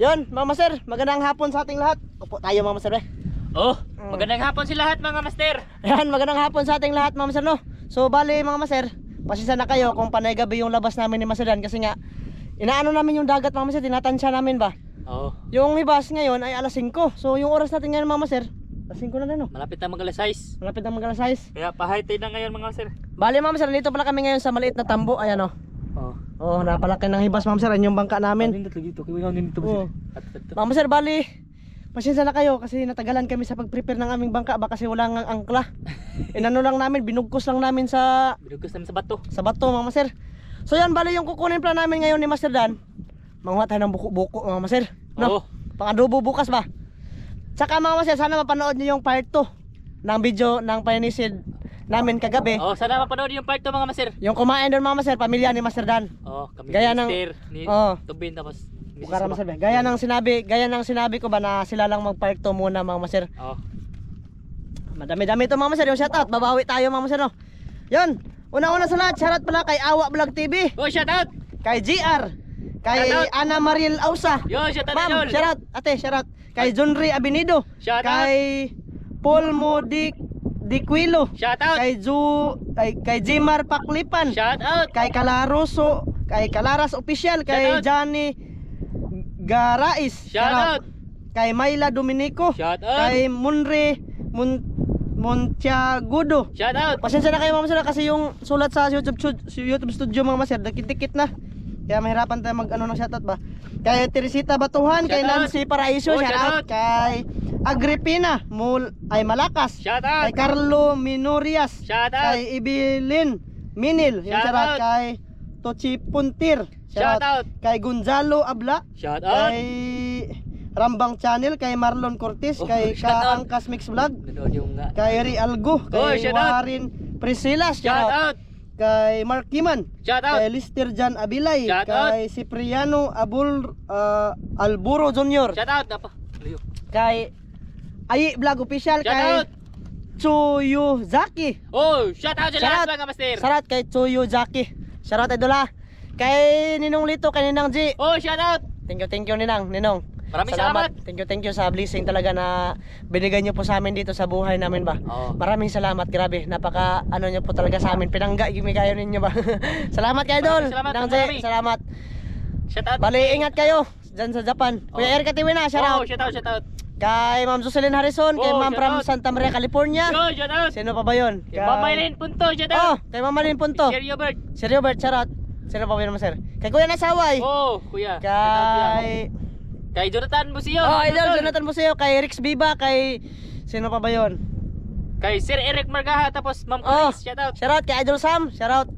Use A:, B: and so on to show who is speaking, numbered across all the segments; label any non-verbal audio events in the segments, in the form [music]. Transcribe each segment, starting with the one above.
A: Yon, Mama Sir, magandang hapon sa ating lahat. Upo tayo Mama Sir eh.
B: Oh, magandang hapon sa lahat mga master.
A: Ayan, magandang hapon sa ating lahat Mama Sir no. So bali mga Maser, pasisa na kayo kung panay gabi yung labas namin ni Maseran kasi nga inaano namin yung dagat Mama Sir, tinatansya namin ba?
B: Oh,
A: Yung hibas ngayon ay alas 5. So yung oras natin ngayon Mama Sir, alas 5 na din no.
B: malapit na mag alas 6.
A: Malapit na mag alas 6.
B: Kaya pa-high tide na ngayon mga master.
A: Bali Mama Sir, dito pala kami ngayon sa maliit na tambo. Ayan oh.
B: Oh.
A: Oh, napalaki ng hibas Mama Sir, Yan yung bangka namin.
B: Dito, kaya nindot
A: Oo.
B: At at
A: Mama Sir, bali, pasensya na kayo kasi natagalan kami sa pag-prepare ng aming bangka ba kasi wala nga angkla. [laughs] Inano lang namin, binugkos lang namin sa
B: binugos namin sa bato.
A: sa bato, Mama Sir. So yan, bali yung kukunin pala namin ngayon ni Master Dan. Manguha tayo ng buko-buko, Mama Sir. No?
B: Oo.
A: Pang-adobo bukas ba? Tsaka Mama Sir, sana mapanood niyo yung part 2 ng video ng panisid namin kagabi.
B: Oh, sana mapanood yung part 2 mga master.
A: Yung kumain doon Mama Sir, pamilya ni Master Dan.
B: Oh, kami
A: Gaya ng-
B: Mister, ni
A: Oo.
B: Tubin tapos
A: Bukara? Master Ben. Gaya ng sinabi, gaya ng sinabi ko ba na sila lang mag part 2 muna Mama Sir.
B: Oh.
A: Madami-dami ito Mama Sir, yung shoutout. Babawi tayo Mama Sir no. Yun, una-una sa lahat, shoutout pala kay Awa Vlog TV,
B: Oh, shout out.
A: kay GR, kay
B: Shoutout.
A: Ana Mariel Ausa.
B: Yo, shout out
A: Ma'am, shoutout. Ate, shoutout. Kay Junri Abinido.
B: Shout out.
A: kay Paul Modi Diquilo.
B: Shout out.
A: Kay Ju kay, kay Jimar Paklipan.
B: Shout out.
A: Kay Kalaroso, kay Kalaras Official, kay
B: Shout out.
A: Johnny Garais.
B: Shout out.
A: Kay Myla Dominico.
B: Shout out.
A: Kay Munre Mun Montiagudo.
B: Shout out.
A: Pasensya na kayo mga masir kasi yung sulat sa YouTube YouTube studio mga masir, dikit-dikit na. Kaya mahirapan tayo mag ano ng shoutout ba. Kay Teresita Batuhan, kay
B: Shoutout.
A: Nancy Paraiso,
B: Oh,
A: shoutout.
B: shoutout.
A: Kay Agripina Mul ay Malakas.
B: Shout
A: Kay
B: out.
A: Carlo Minorias.
B: Shout out.
A: Kay Ibilin Minil, yung
B: Shoutout.
A: shoutout. Kay Tochi Puntir.
B: Shoutout.
A: Kay Gonzalo Abla.
B: Shout out.
A: Kay Rambang Channel, kay Marlon Cortez,
B: Oh,
A: kay. Kaangkas Mix Vlog.
B: Uh,
A: Kay Ri Algo,
B: Oh,
A: kay
B: shout out.
A: Warren Priscilla,
B: shout
A: shout
B: out.
A: Kay Mark Kiman,
B: Shout out.
A: kay Lister Jan Abilay,
B: Shout out.
A: kay Cipriano Abul ah, Alburo Jr.,
B: Shout out. Layo.
A: kay Ayi Vlog Official,
B: Shout
A: kay
B: out.
A: Tsuyu Zaki.
B: Oh, shout out sa
A: Shout
B: lahat
A: out.
B: mga master.
A: Sarat kay Tsuyu Zaki. Shout out idol ha. Kay Ninong Lito, kay Ninang G.
B: Oh, shout out.
A: Thank you, thank you Ninang, Ninong.
B: Maraming salamat.
A: Thank you, thank you sa blessing talaga na binigay niyo po sa amin dito sa buhay namin ba.
B: Oo.
A: Maraming salamat, grabe. Napaka ano niyo po talaga sa amin. Pinangga yung kayo ninyo ba. [laughs] salamat kay Idol.
B: Maraming salamat,
A: Ninang G,
B: marami.
A: salamat.
B: Shout out.
A: Bali, ingat kayo dyan sa Japan. Kuya
B: Oh.
A: Eric Katiwina, shout
B: Oh,
A: out.
B: shout out, shout out.
A: Kay Ma'am Jocelyn Harrison, kay
B: Oh,
A: Ma'am from
B: out.
A: Santa Maria, California.
B: Yo, shout out.
A: Sino pa ba yun?
B: Kay Mama Eileen Punto, shout
A: Oh,
B: out.
A: kay Mama Lynn Punto.
B: Share Robert.
A: Si Robert, shout out. Sino pa ba yun, sir? Kay Kuya Nasaway.
B: Oh, kuya. Shout out kuya.
A: Kay...
B: Kay Jonathan Busio.
A: Oh, Idol, Jonathan Museo, kay Rex Biba, kay... Sino pa ba yun?
B: Kay Sir Eric Margaha tapos Ma'am
A: Oh,
B: Chris, shout out.
A: shout out kay Idol Sam, shout out.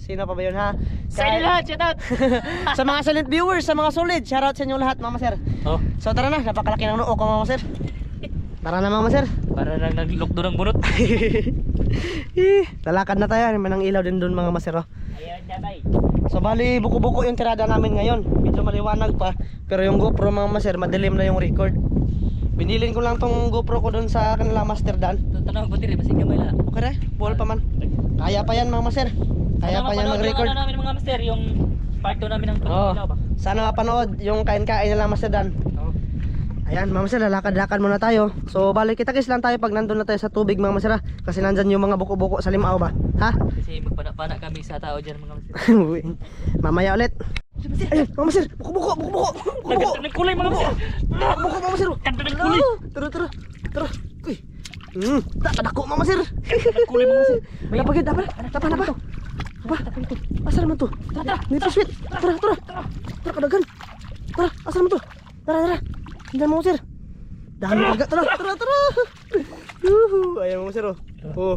A: Sino pa ba yun ha?
B: Sa inyo lahat, shout out. [laughs]
A: sa mga silent viewers, sa mga solid, shout out sa inyo lahat, Mama Sir.
B: Oh,
A: So tara na, napakalaki ng noo ko, Mama Sir. Tara na, Mama Sir.
B: para lang naglukdo ng bunot. [laughs]
A: Eh, Lalakad na tayo, may nang ilaw din doon mga masero.
B: Ayan, tatay.
A: So bali, buko-buko yung tirada namin ngayon. Medyo maliwanag pa, pero yung GoPro mga maser, madilim na yung record. Binilin ko lang tong GoPro ko doon sa kanila Master Dan.
B: Tanong ko tiri, masig gamay la.
A: Okay na, buwal pa man. Kaya pa yan mga maser. Kaya pa yan mag-record.
B: Ano namin mga master, yung part 2 namin ng pagkakalaw ba?
A: Sana mapanood yung kain-kain nila Master Dan.
B: Oo.
A: Ayan, mga maser, lalakad-lakad muna tayo. So, balik kita kiss lang tayo pag nandun na tayo sa tubig, mga maser. ha? Kasi nandyan yung mga buko-buko sa limao ba? Ha?
B: Kasi magpana-pana kami sa tao dyan mga master. [laughs]
A: Uy, Mamaya ulit. Ayun, mga maser, buko-buko, buko-buko, buko-buko.
B: Nagkulay mga master.
A: Buko, mga maser.
B: Ganda ng kulay.
A: Tara, tara, tara. Uy. Hmm, tak kadako, mga maser.
B: Nagkulay mga master.
A: Wala pa gid, apa? Apa na ba? Apa? Asa naman to?
B: Tara, tara.
A: Nito sweet. Tara, tara. Tara kadagan. Tara, asa naman to? Tara, tara. Hindi mo sir. Dami talaga. Tara, tara, tara. Yuhu, ayan mo sir oh. Oh.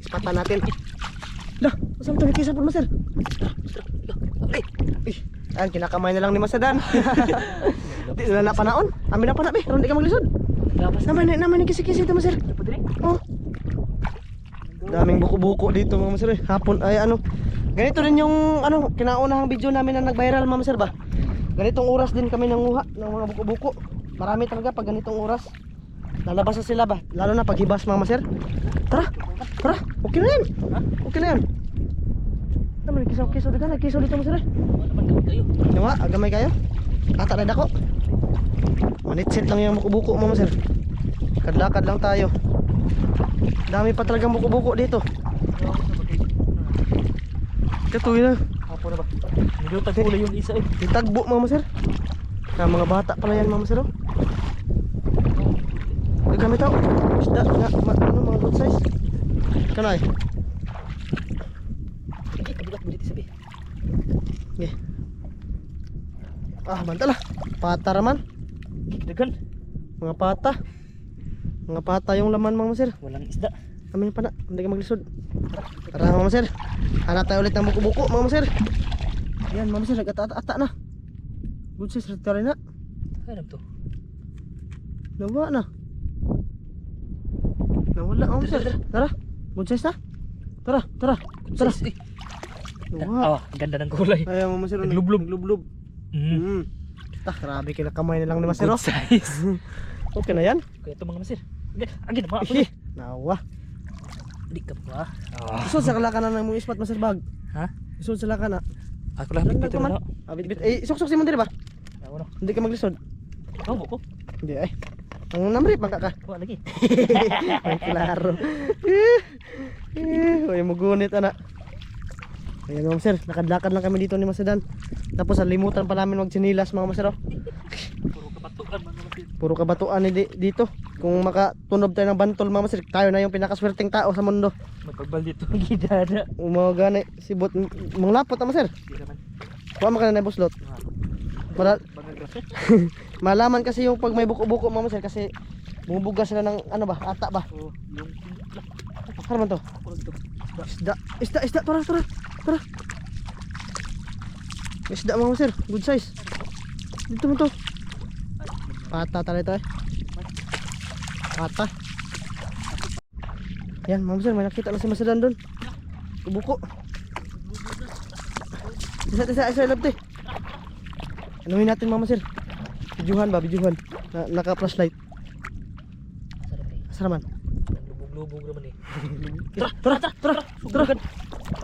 A: Ispatan natin. Lah, asa mo to kisa po mo sir? Ay, ay. Ayan, kinakamay na lang ni Masadan. [laughs] Di na napanaon. Amin na pa na, be. Pero hindi ka maglisod.
B: Lapas
A: Naman, naman ni kisi-kisi ito, Maser.
B: Padre.
A: Daming buko-buko dito mga sir. eh. Hapon ay ano. Ganito rin yung ano kinaunahang video namin na nag-viral mga sir ba. Ganitong oras din kami nanguha ng mga buko-buko. Marami talaga pag ganitong oras. Lalabas na sila ba? Lalo na pag hibas mga sir. Tara. Tara. Okay na yan. Okay na yan. Naman kisaw-kisaw dagan, kisaw dito mga sir. eh.
B: Ano?
A: Yawa, agamay kayo. Ata na dako. Manitsit lang yung buko-buko mga sir. Kadlakad lang tayo. Dami pa talagang buko-buko dito. Katuloy na.
B: Apo na ba? Medyo tagkulay yung isa eh.
A: Itagbo mama sir. Na mga bata pala yan mama sir. Oh. Gagamit ako. Isda na ma, ano mga good size. Kanay.
B: Kabigat mo dito sabi.
A: Okay. Ah, bantala. Pata raman.
B: Dagan.
A: Mga pata. Mga pata yung laman mama sir.
B: Walang isda.
A: Amin pa na. Hindi ka maglisod. Tara mama sir. Hanap tayo ulit ng buko-buko mama sir. Yan mama sir. Nag-ata-ata na. Good size. Retary na.
B: Alam to.
A: Nawa na. Nawala mama sir. Tara. Good size na. Tara. Tara. Tara.
B: Sis, eh.
A: Nawa.
B: Ah, ganda ng kulay.
A: Ayaw mama sir.
B: Naglublob.
A: Naglublob.
B: Mm.
A: Hmm. Ah, grabe kila kamay na lang ni Masero.
B: Good size. [laughs]
A: Okay na yan.
B: Kaya ito mga masir. Mga ako.
A: Ihi. Nawa.
B: Hindi ka pa. Ah.
A: Isod sa kalakanan ng mong ispat Master Bag.
B: Ha?
A: Isod sa lakana.
B: Ako lang
A: ka man.
B: na.
A: Abit bit. Eh, suksok si mo diri ba?
B: Ako na.
A: Hindi ka maglisod.
B: Oh, ko.
A: Hindi ay. Ang namrip bangka ka.
B: Wala lagi. [laughs]
A: Ay, klaro. Eh, Uy, mugunit ana. Ayan mga sir, lakad-lakad lang kami dito ni Masadan. Tapos alimutan pa namin magsinilas mga masero.
B: Puro kapatukan mga masir.
A: Puro kabatuan ni di- dito. Kung makatunob tayo ng bantol mga masir, tayo na yung pinakaswerteng tao sa mundo.
B: May pagbal dito ang [laughs] gidada.
A: Umaga na si bot mga lapot na masir.
B: Hindi naman.
A: Kuha ka na buslot. Mara,
B: Bagal kasi. [laughs]
A: malaman kasi yung pag may buko-buko mga masir kasi bumubuga sila ng ano ba, ata ba?
B: Oh, yung
A: Ano man to? Isda, isda, isda, tara, tara, tara. Isda mga sir, good size. Dito mo to. Pata tala ito eh. Pata. Yan mga sir, may nakita na si Masadan doon. Kubuko. Isa, isa, isa, love te. Anuhin natin mga sir. Bidyuhan ba, bidyuhan. Na, naka-flashlight.
B: Sarap eh. Lubog-lubog naman eh.
A: Tara, tara, tara, tara.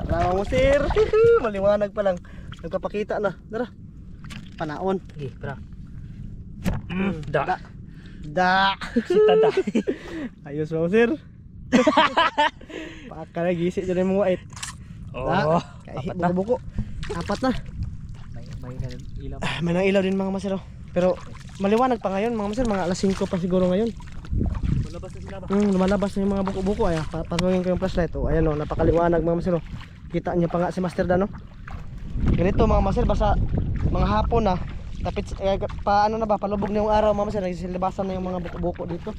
A: Tara mo sir. [laughs] Maliwanag pa lang. Nagpapakita na. Tara. Panaon.
B: Sige, para. Mm, da.
A: Da.
B: Si tada. [laughs]
A: Ayos mo sir. [laughs] Paka na gisi dyan yung mga wait.
B: Oh,
A: Kahit
B: apat na.
A: buko. Apat na.
B: May, may na ilam.
A: Ah, May nang ilaw din mga masero. Pero maliwanag pa ngayon mga masero. Mga alas 5 pa siguro ngayon.
B: Malabas na sila ba?
A: Hmm, lumalabas na yung mga buko-buko. Ayan, pa pasungin ko yung flashlight. Oh, ayan o, napakaliwanag mga masero. Kita niyo pa nga si Master Dan, no? Ganito mga master, basta mga hapon na. Tapit, eh, pa ano na ba, palubog na yung araw mga master. Nagsisilabasan na yung mga buko-buko dito.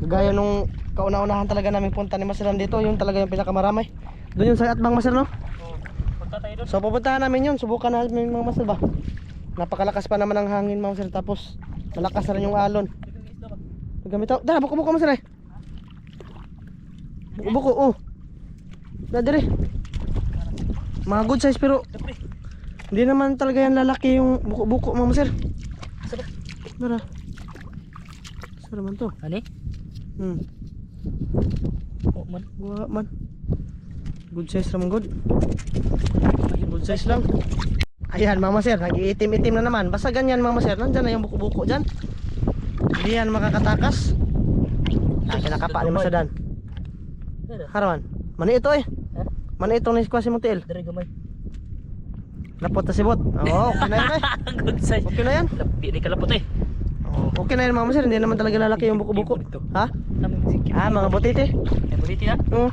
A: Gaya nung kauna-unahan talaga namin punta ni Master Dan dito. Yung talaga yung pinakamarami. Doon yung sa Atbang Master, no?
B: Oh, punta tayo doon.
A: So pupuntahan namin yun. Subukan namin mga master ba. Napakalakas pa naman ang hangin mga master. Tapos malakas na rin yung alon. Gamit ako. Dara, buko-buko mo sila eh. Buko-buko, oh. Na dire. Mga good size pero. Hindi naman talaga yan lalaki yung buko-buko mga sir.
B: Ba?
A: Dara. Saan naman to?
B: Ani?
A: Hmm.
B: Oh, man.
A: Buwa man. Good size naman good. Good size lang. Ayan mama sir, nag-iitim-itim na naman. Basta ganyan mama sir, nandyan na yung buko-buko dyan. Hindi yan makakatakas. Ah, kinakapa ni Masadan. Haraman. Mani ito eh. Mani itong naiskuha si Montiel.
B: Dari gamay.
A: Napot na si Bot. Oo, okay na yan eh. [laughs]
B: Good size.
A: Okay na yan.
B: Di ni kalapot eh.
A: Oo, okay na yan mga sir. Hindi naman talaga lalaki yung buko-buko. Ha? Ah, mga botite.
B: Ay, buliti na.
A: Oo.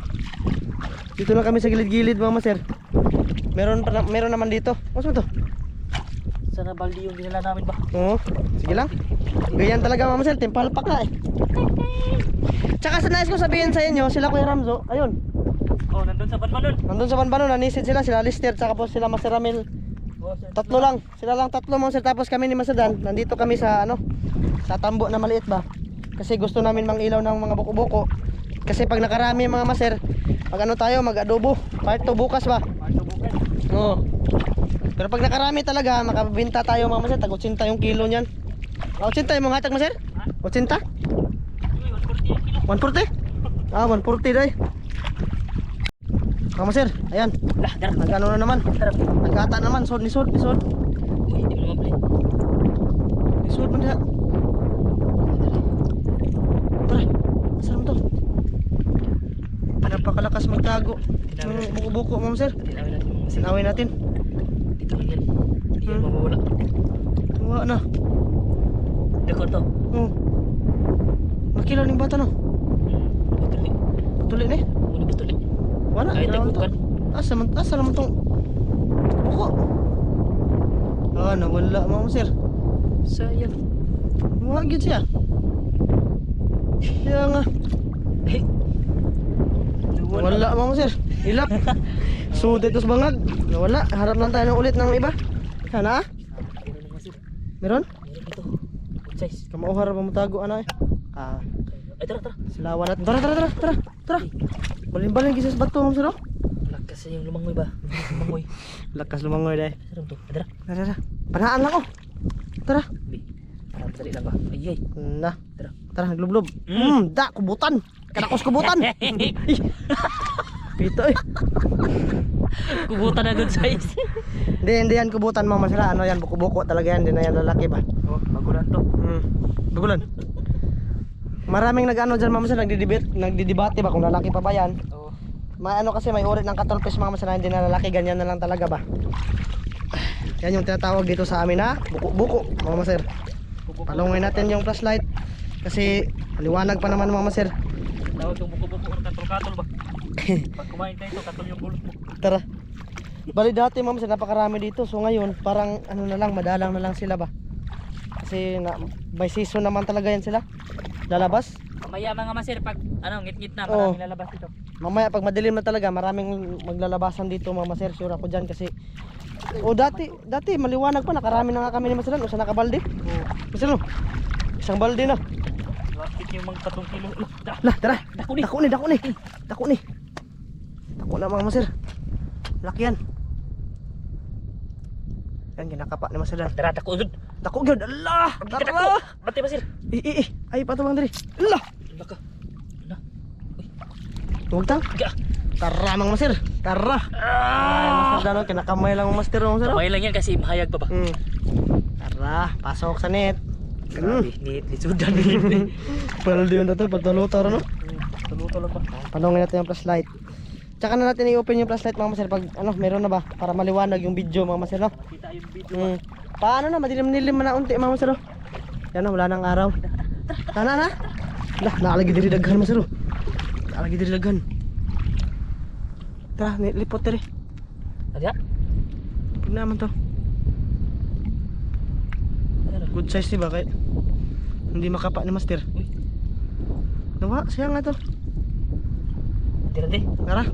A: Dito lang kami sa gilid-gilid mga sir. Meron pa meron naman dito. Mas mo to?
B: Sana baldi yung dinala namin ba?
A: Oo. Sige lang. Ganyan talaga mga sir. Timpalpak na eh. Tsaka sa nais ko sabihin sa inyo, sila Kuya Ramzo, ayun.
B: Oh, nandun sa Banmanon.
A: Nandun sa Banbano, nanisid sila, sila Lister, tsaka po sila Master Ramil.
B: Oh, sir.
A: Tatlo lang, sila lang tatlo mga sir. Tapos kami ni Masadan, nandito kami sa ano, sa tambo na maliit ba. Kasi gusto namin mang ilaw ng mga buko-buko. Kasi pag nakarami mga maser, pag ano tayo, mag-adobo. Part 2 bukas ba?
B: Parto bukan.
A: Oo. Pero pag nakarami talaga, makabinta tayo mga maser. Tag 80 yung kilo niyan. Ah, 80 yung mga hatag maser? 80?
B: Uy, 140 ang kilo.
A: 140? Ah, 140 day. Mga sir, ayan. Nagkano na naman? Nagkata naman, sod ni sod, ni sod.
B: Hindi mo naman Ni
A: sod man diha. Tara. Saan mo to? Napakalakas magtago. Ng buko-buko, Ma'am sir.
B: Tinawin natin. Dito lang yan. Hindi
A: hmm.
B: mawawala.
A: Tuwa na.
B: Dekor to.
A: Hmm. Oo. Makilaw ng bata no.
B: Hmm. Putuli.
A: Putuli ni.
B: Eh?
A: Wala.
B: Ay, tagukan.
A: Asa man asa naman tong buko. Ah, nawala ma'am sir.
B: Sayang.
A: Wala gid siya. Kaya nga.
B: Eh.
A: Wala ma'am sir. Ilap. [laughs] so tos bangag. Nawala. Harap lang tayo ng ulit ng iba. Sana?
B: Meron dito. Size.
A: Kamauhar pa matago ana eh. Ah,
B: Ay, tara, tara.
A: silawan natin. Tara, tara, tara, tara. Tara. Balin-balin kisas bato sir. oh.
B: Lakas yung lumangoy ba? Lumangoy. [laughs]
A: Lakas lumangoy dai.
B: Sarap to. Ay, tara.
A: Tara, tara. Panaan lang oh. Tara.
B: Bi. Ah, Sali lang ba? Ay, ay.
A: Na.
B: Tara.
A: Tara, naglublob.
B: Mm.
A: Hmm, da kubutan. Kanakos kubutan. [laughs] [laughs] Pito eh.
B: Kubutan na good size.
A: Hindi, hindi yan kubutan mga masira. Ano yan, buko-buko talaga yan. Hindi na yan lalaki ba?
B: oh, bagulan to.
A: Hmm. Bagulan. Maraming nag-ano dyan mga masira, nagdidebate, nagdidebate ba kung lalaki pa ba yan?
B: Oo.
A: May ano kasi may uri ng katulpis mga masira, hindi na lalaki, ganyan na lang talaga ba? Yan yung tinatawag dito sa amin na buko-buko mga masir. Palungay natin yung flashlight kasi liwanag pa naman mga masir.
B: Tawag yung buko-buko or katol-katol ba? [laughs] Pag kumain tayo ito, katol yung bulot mo.
A: Tara. Bali dati ma'am sir, napakarami dito. So ngayon, parang ano na lang, madalang na lang sila ba? Kasi na, by season naman talaga yan sila. Lalabas.
B: Mamaya mga masir, pag ano, ngit-ngit na,
A: Oo.
B: maraming lalabas dito.
A: Mamaya pag madilim na talaga, maraming maglalabasan dito mga sir. Sure ako dyan kasi o dati, dati maliwanag pa, nakarami na nga kami ni Masiran. O sa nakabalde.
B: Oo.
A: Masiran, isang balde na.
B: Lapit yung mga katong kilo. Da,
A: Lah, tara.
B: dako ni.
A: Dako ni, dako ni. Dako ni. Dako na mga masir. Laki yan. Yan, kinakapa ni Masiran.
B: Tara, dako.
A: Dako gyud. Allah!
B: Dako.
A: Tara!
B: Bati masir.
A: I, i, i. Ay, patubang diri. Allah!
B: Baka. Ano?
A: Huwag tang.
B: Ga.
A: Tara, mga masir. Tara.
B: Ah!
A: Master dano, kinakamay lang master masir. oh.
B: Kamay lang yan kasi mahayag pa ba?
A: Hmm. Tara, pasok sa net.
B: Grabe, nit, lisudan nit. [laughs]
A: Pero di yun na to, pagtalutar no?
B: Tuluto lang ba?
A: Panongin natin yung flashlight. Tsaka na natin i-open yung flashlight mga masir pag ano, meron na ba? Para maliwanag yung video mga masir no?
B: Kita yung video.
A: Hmm. Paano na, madilim-dilim na unti mga masir no? Yan na, wala nang araw. Tana na? Lah, nakalagi diri daghan masir no? Nakalagi diri daghan. Tara, ni- lipot diri.
B: Ada?
A: Tignan naman to. Good size diba kahit hindi makapa ni master.
B: Uy,
A: Nawa, siya nga to.
B: tira di.
A: Tara.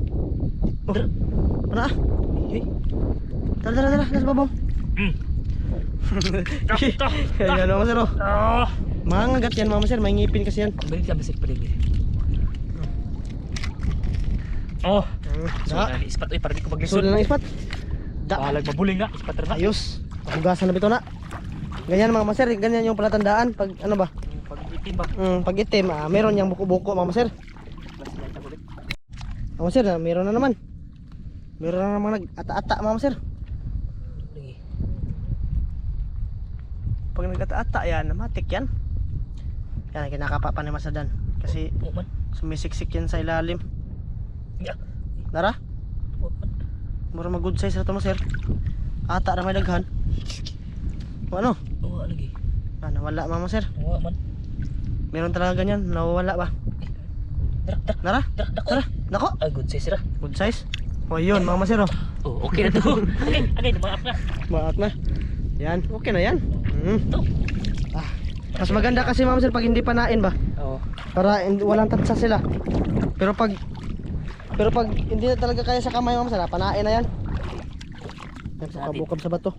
A: Oh,
B: Tara.
A: Tara. Tara, tara. Nasa babaw.
B: Hmm. [laughs]
A: Ayan mga sir. oh.
B: Ah.
A: Mangagat yan mga sir. May ngipin kasi yan.
B: Balik ka masir paling. Oh, so
A: Da.
B: ispat oy para di ko maglisod.
A: na ng ispat. Da.
B: Balag mabuling na, ispat na.
A: Ayos. Hugasan na bito na. Ganyan mga sir. Ganyan yung palatandaan. Pag ano ba?
B: Hmm, Pag itim ba?
A: Mm, pag itim, ah, meron yung buko-buko mga
B: ulit.
A: Mga sir, ah, meron na naman. Meron na naman nag-ata-ata mga sir.
B: Lagi.
A: Pag nag-ata-ata yan, matik yan. Yan, kinakapa pa ni Masadan. Kasi
B: Oh man.
A: sumisiksik yan sa ilalim.
B: Ya.
A: Nara,
B: Oh
A: mura mag good size na to mo sir. Ata na may daghan. O ano?
B: Oh lagi.
A: Ah, nawala mama sir.
B: Oh man.
A: Meron talaga ganyan, nawawala ba? Nara,
B: tara,
A: nako.
B: Ay, good size ra.
A: Good size. O yun, mama sir oh.
B: Oh, okay na to. [laughs] okay, okay, tumaap na.
A: Maat na. Yan, okay na yan. Mm. Ah, mas maganda kasi mama sir pag hindi panain ba?
B: Oh.
A: Para hindi, walang tatsa sila. Pero pag pero pag hindi na talaga kaya sa kamay mama sir, ah, panain na yan. Yan, bukab sa bato.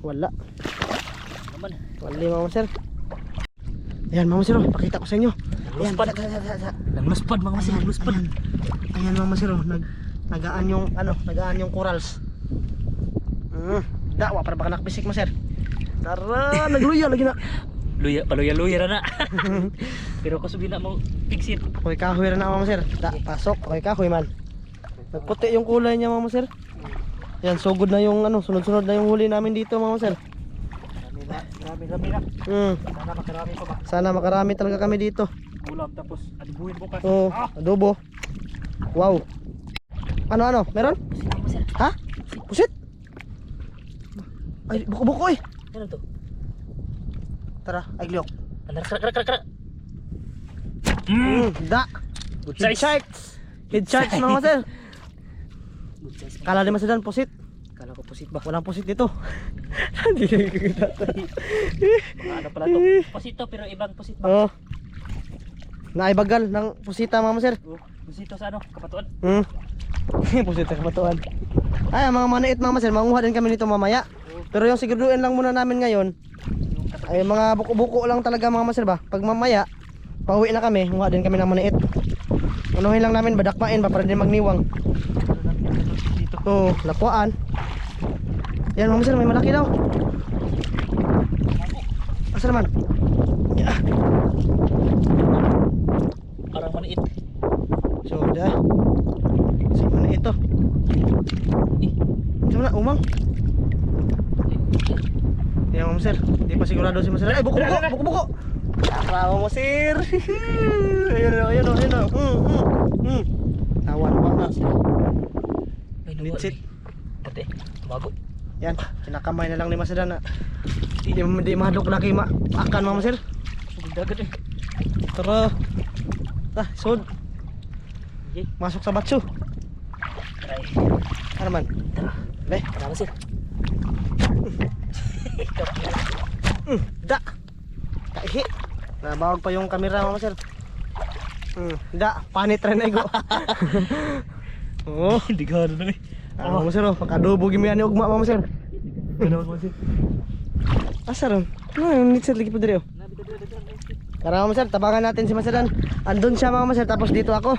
A: Wala.
B: Naman.
A: Wali mama sir. Ayan mama sir, oh, pakita ko sa inyo. Ayan,
B: Luspad.
A: sa- sa- sa- sa-
B: Nangluspad mga masir, nangluspad.
A: Ayan, ayan mama sir, oh, nag nagaan yung ano, nagaan yung corals. Mm, dawa para baka nakpisik mo sir. Tara, nagluya lagi na. [laughs]
B: Luya, paluya-luya ra na. [laughs] Pero ko sabi na mo pigsit.
A: Koy kahoy na mama sir. Da, pasok, koy kahoy man. Nagputi yung kulay niya mama sir. Yan, sugod na yung ano, sunod-sunod na yung huli namin dito mama sir.
B: Marami na, marami, na.
A: Mm,
B: Sana makarami pa ba?
A: sana makarami talaga kami dito.
B: Ulam tapos adibuhin bukas.
A: Oh,
B: Ah,
A: adobo. Wow. Ano ano? Meron?
B: Sino mo sir?
A: Ha? Pusit? Ay, buko-buko eh.
B: Ano to?
A: Tara, ay gliyok.
B: Ano, krak, krak, krak, krak.
A: Mm, da.
B: Good
A: Head
B: size.
A: sharks. Head sharks mga.
B: Good size.
A: Kala di masadan pusit.
B: Kala ko pusit ba?
A: Walang pusit dito. [laughs] Hindi ko kita.
B: Mga ano pala to? [laughs] Pusito pero ibang pusit ba?
A: Oo. Naibagal ng pusita mga master.
B: Oh, pusito sa ano? Kapatuan?
A: Hmm. [laughs] Pusit sa kapatuan. Ay, mga maniit mga master, manguha din kami nito mamaya. Pero yung siguraduhin lang muna namin ngayon, ay mga buko-buko lang talaga mga master ba. Pag mamaya, pauwi na kami, nguha din kami ng maniit. Unuhin lang namin, badakmain ba para din magniwang. Oo, lakwaan. Yan mga master, may malaki daw. Asa naman? Ya.
B: Parang maliit.
A: So, dah. Sa mana ito?
B: Eh,
A: Sa mana? Umang? Yan mga sir. Hindi pa sigurado si Masir. Ay, buko, buko, buko, buko. Tarawa mo, sir. ayun, ayun, ayun, ayun. Hmm, hmm, hmm. Tawan ba na?
B: may luwa.
A: Litsit.
B: Dati, tumago.
A: Yan, kinakamay na lang ni Masir na. Hindi hindi mahadok lagi ma akan mga sir.
B: Sugod dagat eh.
A: Tara. Ah, sud.
B: Okay,
A: Masuk sa batso.
B: try.
A: Ano naman?
B: Tara.
A: Be,
B: Tara sir.
A: Mm, da. Kaihi. Nabawag pa yung kamera mga sir. Mm, da, panit rin ego. [laughs] Oo.
B: Hindi ka na eh.
A: Ano mga sir, oh, pagkadubo gimi ani ugma mga sir.
B: Ganawan mo sir.
A: Asa ron? Ano yung nitsit lagi po diri oh. Tara mga sir, tabangan natin si Masadan. Andun siya mga sir, tapos dito ako.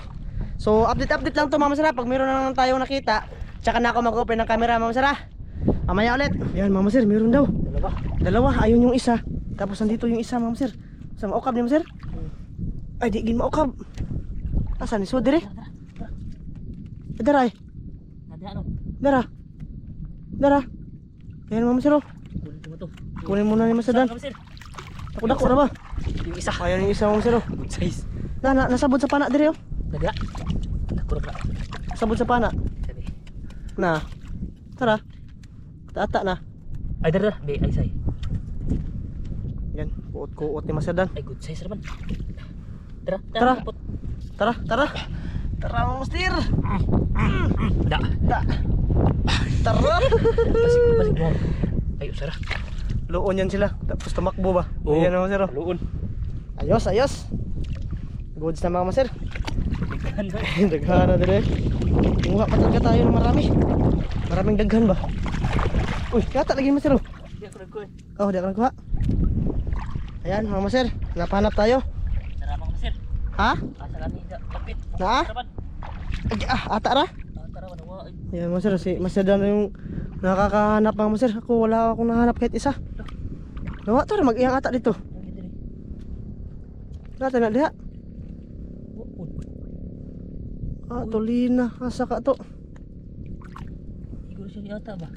A: So, update-update lang to mga sir. Pag meron na lang tayong nakita, tsaka na ako mag-open ng camera mga sir. ha. Mamaya ulit. Yan mga sir, meron daw.
B: Dalawa.
A: Ayun yung isa. Tapos nandito yung isa, ma'am sir. Sa maukab ni ma'am sir. Ay, di gin maukab. Asan ni so dire? Dara ay.
B: Nada ano?
A: Dara. Dara. Ayan ma'am sir. oh.
B: Kunin mo to.
A: Kunin mo na ni Masadan. Ako dako na ba?
B: Yung isa.
A: Ayan yung isa ma'am sir. oh.
B: Good size.
A: Na, na, nasabot sa pana dire oh.
B: Nada. Nakurap na.
A: Sabot sa pana. Na. Tara. Tata na.
B: Ay, dara, dara. Be, ay, say.
A: Kuot-kuot ni Masadan.
B: Ay, good size naman. Tara,
A: Tara.
B: tara. Tara.
A: Tara, tara. Tara.
B: Da.
A: Da. Tara.
B: Basig, basig mo. Ay, usara.
A: Luon yan sila. Tapos tumakbo ba?
B: Oo.
A: Ayan ma'am sir. oh.
B: Luon.
A: Ayos, ayos. Goods na mga maser. [laughs]
B: Daghan
A: na dire. Kumuha pa talaga tayo ng marami. Maraming daghan ba? Uy, kata lagi maser. oh.
B: Hindi ako nagkuhan.
A: Oh, di ako nagkuha. Ayan, mga maser. Napanap tayo.
B: Tara, mga sir.
A: Ha?
B: Asa kami, da. Kapit.
A: Na?
B: Tara,
A: ah, ata ra.
B: Ah, Tara, manawa. Ay,
A: Ayan, maser. Si maser dan yung nakakahanap mga maser. Ako wala akong nahanap kahit isa. Nawa to, mag-iyang ata dito.
B: rin.
A: Natin na diha. Ah, tulina. Asa ka to?
B: Siguro siya ni ata ba?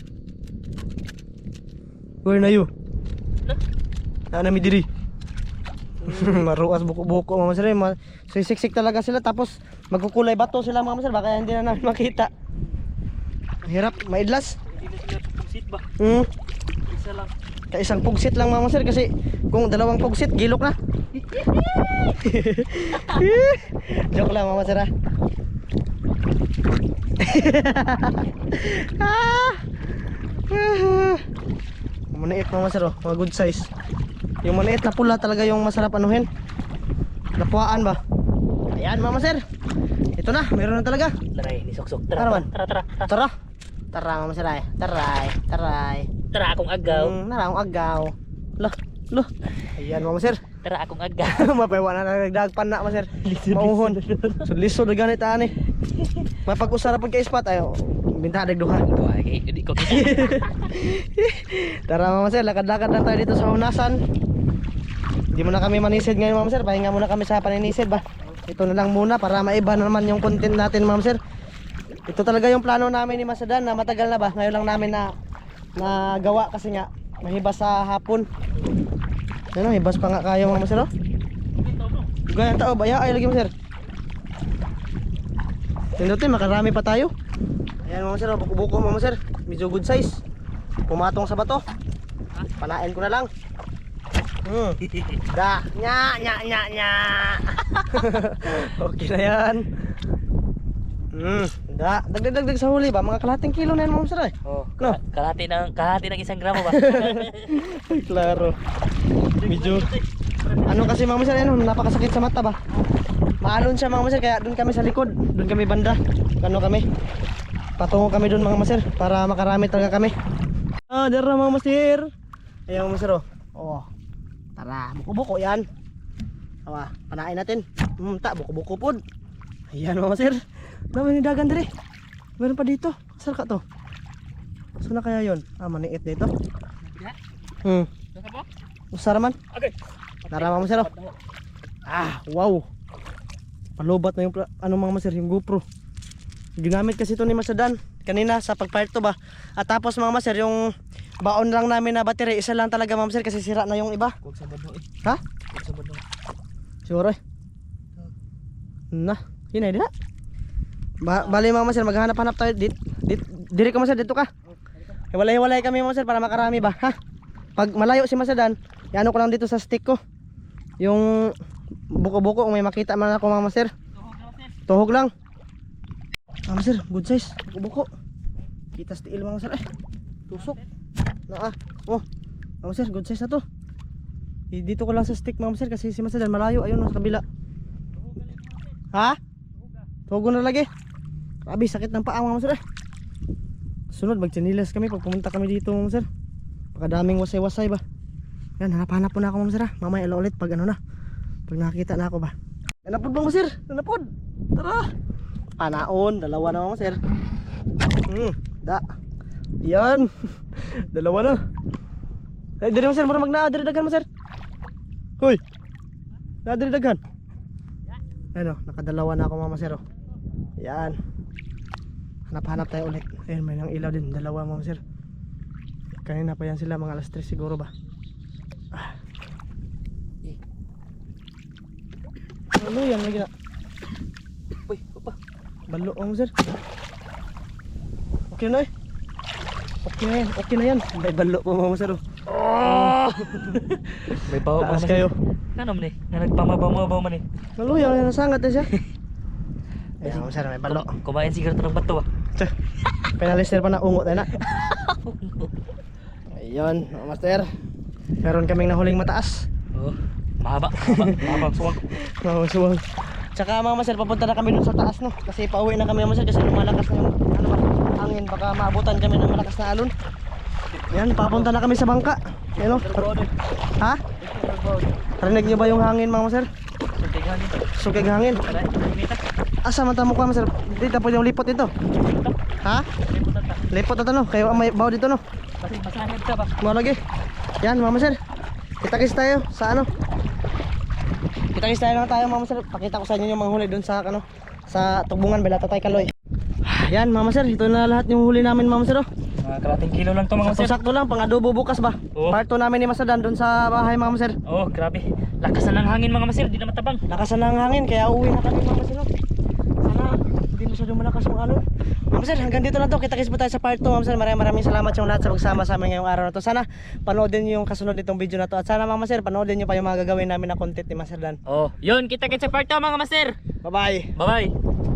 A: Where na you?
B: Lah.
A: Na nami diri. [laughs] Maruas buko-buko mga masir. Ma sisiksik talaga sila tapos magkukulay bato sila mga masir. Baka hindi na namin makita. Hirap, maidlas.
B: Hindi na sila pagsit ba?
A: Hmm.
B: Isa lang.
A: Kaya isang pugsit lang mga masir kasi kung dalawang pugsit, gilok na. [laughs] Joke lang mga masir [laughs] ah. ah. Ah. Maniit mga masir oh, mga good size. Yung maniit na pula talaga yung masarap anuhin. Napuaan ba? Ayan mga masir. Ito na, meron na talaga.
B: Tara, eh, ni Sok-Sok.
A: Tara,
B: Tara,
A: man.
B: tara, tara. Tara,
A: Tara. Tara mga masir ay. Taray, taray.
B: tara akong agaw.
A: Mm, narang agaw. Lah, lah. Ayan mga masir.
B: Tara akong agaw. [laughs]
A: Mapaywa na nagdagpan na masir. Mauhon. So lisod na ganit ani. Mapag-usara pag kay spot ayo. Binta duha.
B: Ito ay, hindi ko [laughs] kita.
A: Tara mga masir, lakad-lakad na tayo dito sa Hunasan. Hindi muna kami manisid ngayon mga masir. Pahinga muna kami sa paninisid ba. Ito na lang muna para maiba na naman yung content natin mga masir. Ito talaga yung plano namin ni Masadan na matagal na ba. Ngayon lang namin na nagawa kasi nga mahibas sa hapon. Ano, hibas pa nga kayo mga masir. Oh. Gaya tao ba? Ay lagi mo sir. Tindutin, makarami pa tayo. Ayan mga sir, oh, buko-buko mga sir. Medyo good size. Pumatong sa bato. Panain ko na lang. Hmm. Da. Nya, nya, nya, nya. [laughs] okay na yan. Hmm. Da. Dagdag, dagdag sa huli ba? Mga kalating kilo na yan mga [laughs] sir eh.
B: Oh,
A: No.
B: kalahati ng kalahati ng isang gramo ba?
A: Klaro. Medyo. Ano kasi mga sir, ano, napakasakit sa mata ba? Maalon siya mga sir, kaya doon kami sa likod. Doon kami banda. Ano kami? Patungo kami doon mga sir, para makarami talaga kami. Ah, dara mga sir. Ayan mga sir, oh. Oh. Tara, buko-buko yan. Awa, panain natin. Hmm, ta, buko-buko pod. Ayan mga sir. Dami ni dagan dire. Meron pa dito. Saan ka to? Saan na kaya yon? Ah, maniit dito. Hmm. Usara man.
B: Okay.
A: Tara mga sir. oh. Ah, wow. Palubat na yung ano mga maser, yung GoPro. Ginamit kasi ito ni Masadan kanina sa pagparto ba. At tapos mga maser, yung baon lang namin na battery, isa lang talaga mga maser kasi sira na yung iba.
B: Huwag sa bado eh.
A: Ha?
B: Huwag sa bado.
A: Siguro eh. Na, yun ay dila. Ba bali mga maser, maghanap-hanap tayo dit, dit diri ka maser dito ka. Hiwalay-hiwalay kami mga maser para makarami ba, ha? Pag malayo si Masadan, ano ko lang dito sa stick ko. Yung buko-buko kung may makita man ako mga maser. Tuhog lang. Ah, maser, good size. Buko-buko. Kita sa tiil mga maser eh. Tusok. Na ah. Oh. Mga maser, good size na to. Dito ko lang sa stick mga maser kasi si Masadan malayo ayun sa kabila. Ha? Tugo na lagi. Grabe, sakit ng paa mga maser eh. Sunod, magchinilas kami pag pumunta kami dito mga maser. Pagkadaming wasay-wasay ba. Yan, hanap-hanap po na ako mga maser ha. Mamaya ulit pag ano na. Pag nakakita na ako ba. Nanapod mga maser, nanapod. Tara. Panaon, dalawa na mga maser. Hmm, da. Yan. [laughs] dalawa na. Ay, diri maser, mura magna, diri daghan maser. Hoy. Na diri daghan. Ano, nakadalawa na ako mga masero. Yan. Hanap-hanap tayo ulit. Ayun, may nang ilaw din. Dalawa mga masero. Kanina pa yan sila, mga alas 3 siguro ba? Ah. Ano yan,
B: papa.
A: Balo mga masero. Okay na eh. Okay na yan, okay na yan. May balo pa mga masero. [laughs]
B: May bawa pa
A: kayo.
B: Ano man eh? Nga nagpamabaw-mabaw man eh.
A: Maluya, nasangat na siya. [laughs] Ayan, mga masero, may balo.
B: Kumain siguro ito ng bato ah.
A: Penalister pa na ungo tayo na. [laughs] Ayun, mga master. Meron kaming nahuling mataas.
B: Oh. Mahaba. Mahaba. Mahaba. Suwag.
A: Mga suwang. Tsaka mga master, papunta na kami dun sa taas no. Kasi pauwi na kami mga master kasi lumalakas na yung ano ba, hangin. Baka maabutan kami ng malakas na alon. Yan, papunta na kami sa bangka. Yan o. Ha? Rinig nyo ba yung hangin mga
B: eh.
A: Sukig hangin.
B: Tara, kumita.
A: Asa man tamo ko master? Dito po yung lipot ito. Ha?
B: Liputan ka.
A: Lipot ito no. Kayo may baw dito no.
B: Kasi masanad ka ba?
A: Mga lagi. Yan, mama sir. Kita-kis tayo sa ano? Kita-kis tayo lang tayo, mama sir. Pakita ko sa inyo yung mga huli doon sa ano, sa Tugbungan, Belata Tay Kaloy. Yan, mama sir. Ito na lahat yung huli namin, mama sir. Oh.
B: Mga kalating kilo lang to mga sir.
A: Sakto lang, pang adobo bukas ba?
B: Oo.
A: Part 2 namin ni Masadan doon sa bahay, mama sir.
B: Oh, grabe. Lakas na ng hangin mga masir, di na matabang.
A: Lakasan ang hangin, kaya uwi na kami, mama sir. Masyadong malakas yung alon. Mama sir, hanggang dito na to. Kita-kis po tayo sa part 2, mama sir. Maraming maraming salamat yung lahat sa pagsama sa amin ngayong araw na to. Sana panoodin niyo yung kasunod nitong video na to. At sana, mama sir, panoodin niyo pa yung mga gagawin namin na content ni Master Dan.
B: Oh, yun. Kita-kita sa part 2 mga masir.
A: Bye-bye!
B: Bye-bye.